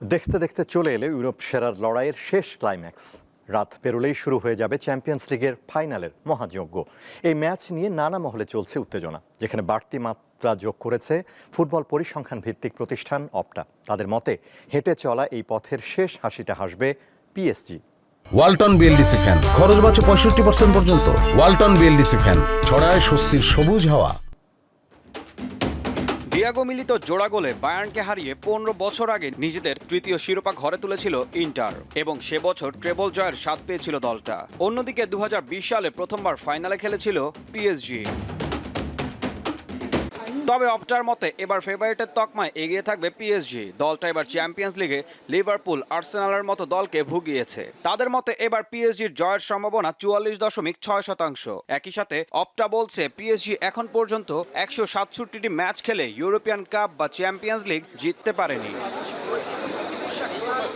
দেখতে দেখতে চলে এলে ইউরোপ সেরার লড়াইয়ের শেষ ক্লাইম্যাক্স রাত পেরোলেই শুরু হয়ে যাবে চ্যাম্পিয়ন্স লিগের ফাইনালের মহাযজ্ঞ। এই ম্যাচ নিয়ে নানা মহলে চলছে উত্তেজনা, যেখানে বাড়তি মাত্রা যোগ করেছে ফুটবল পরিসংখ্যান ভিত্তিক প্রতিষ্ঠান অপটা তাদের মতে, হেঁটে চলা এই পথের শেষ হাসিটা হাসবে পিএসজি ওয়ালটন বিএলডিসি ফ্যান খরচ বাঁচে পঁয়ষট্টি পর্যন্ত। ওয়ালটন বিএলডিসি ফ্যান ছড়ায় স্বস্তির সবুজ হাওয়া। ডিয়াগো মিলিত জোড়া গোলে বায়ার্নকে হারিয়ে পনেরো বছর আগে নিজেদের তৃতীয় শিরোপা ঘরে তুলেছিল ইন্টার এবং সে বছর ট্রেবল জয়ের স্বাদ পেয়েছিল দলটা। অন্যদিকে দু হাজার বিশ সালে প্রথমবার ফাইনালে খেলেছিল পিএসজি। তবে অপটার মতে এবার ফেভারিটের তকমায় এগিয়ে থাকবে পিএসজি দলটা এবার চ্যাম্পিয়ন্স লিগে লিভারপুল আর্সেনালের মতো দলকে ভুগিয়েছে। তাদের মতে এবার পিএসজির জয়ের সম্ভাবনা চুয়াল্লিশ দশমিক ছয় শতাংশ। একই সাথে অপটা বলছে পিএসজি এখন পর্যন্ত একশো সাতষট্টিটি ম্যাচ খেলে ইউরোপিয়ান কাপ বা চ্যাম্পিয়ন্স লিগ জিততে পারেনি।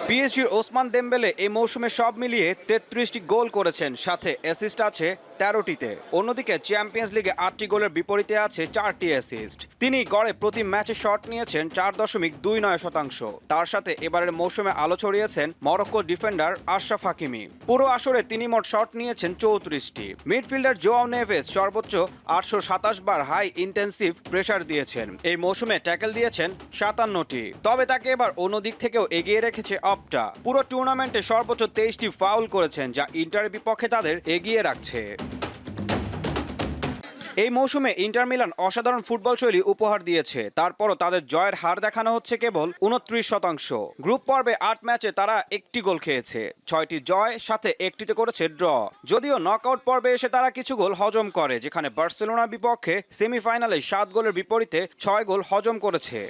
পিএসজির ওসমান দেমবেলে এই মৌসুমে সব মিলিয়ে তেত্রিশটি গোল করেছেন। সাথে অ্যাসিস্ট আছে তেরোটিতে। অন্যদিকে চ্যাম্পিয়ন্স লিগে আটটি গোলের বিপরীতে আছে চারটি অ্যাসিস্ট তিনি গড়ে প্রতি ম্যাচে শট নিয়েছেন চার দশমিক দুই নয় শতাংশ। তার সাথে এবারের মৌসুমে আলো ছড়িয়েছেন মরক্কো ডিফেন্ডার আশরাফ হাকিমি। পুরো আসরে তিনি মোট শট নিয়েছেন চৌত্রিশটি। মিডফিল্ডার জোয়াও নেভেজ সর্বোচ্চ আটশো সাতাশ বার হাই ইন্টেন্সিভ প্রেসার দিয়েছেন। এই মৌসুমে ট্যাকেল দিয়েছেন সাতান্নটি। তবে তাকে এবার অন্য দিক থেকেও এগিয়ে রেখেছে অপটা পুরো টুর্নামেন্টে সর্বোচ্চ তেইশটি ফাউল করেছেন, যা ইন্টারের বিপক্ষে তাদের এগিয়ে রাখছে। এই মৌসুমে ইন্টার মিলান অসাধারণ ফুটবল শৈলী উপহার দিয়েছে। তারপরও তাদের জয়ের হার দেখানো হচ্ছে কেবল উনত্রিশ শতাংশ। গ্রুপ পর্বে আট ম্যাচে তারা একটি গোল খেয়েছে। ছয়টি জয়, সাথে একটিতে করেছে ড্র। যদিও নকআউট পর্বে এসে তারা কিছু গোল হজম করে, যেখানে বার্সেলোনার বিপক্ষে সেমিফাইনালে সাত গোলের বিপরীতে ছয় গোল হজম করেছে।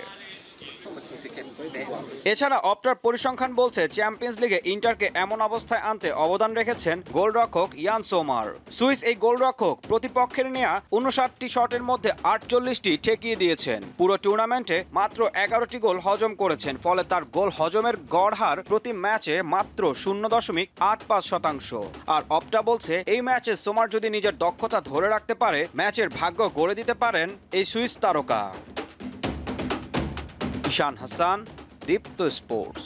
এছাড়া অপটার পরিসংখ্যান বলছে, চ্যাম্পিয়ন্স লিগে ইন্টারকে এমন অবস্থায় আনতে অবদান রেখেছেন গোলরক্ষক ইয়ান সোমার। সুইস এই গোলরক্ষক প্রতিপক্ষের নেয়া উনষাটটি শটের মধ্যে আটচল্লিশটি ঠেকিয়ে দিয়েছেন। পুরো টুর্নামেন্টে মাত্র এগারোটি গোল হজম করেছেন, ফলে তার গোল হজমের গড় হার প্রতি ম্যাচে মাত্র শূন্য দশমিক আট পাঁচ শতাংশ। আর অপটা বলছে, এই ম্যাচে সোমার যদি নিজের দক্ষতা ধরে রাখতে পারে, ম্যাচের ভাগ্য গড়ে দিতে পারেন এই সুইস তারকা। ঈশান হাসান দীপ্ত স্পোর্টস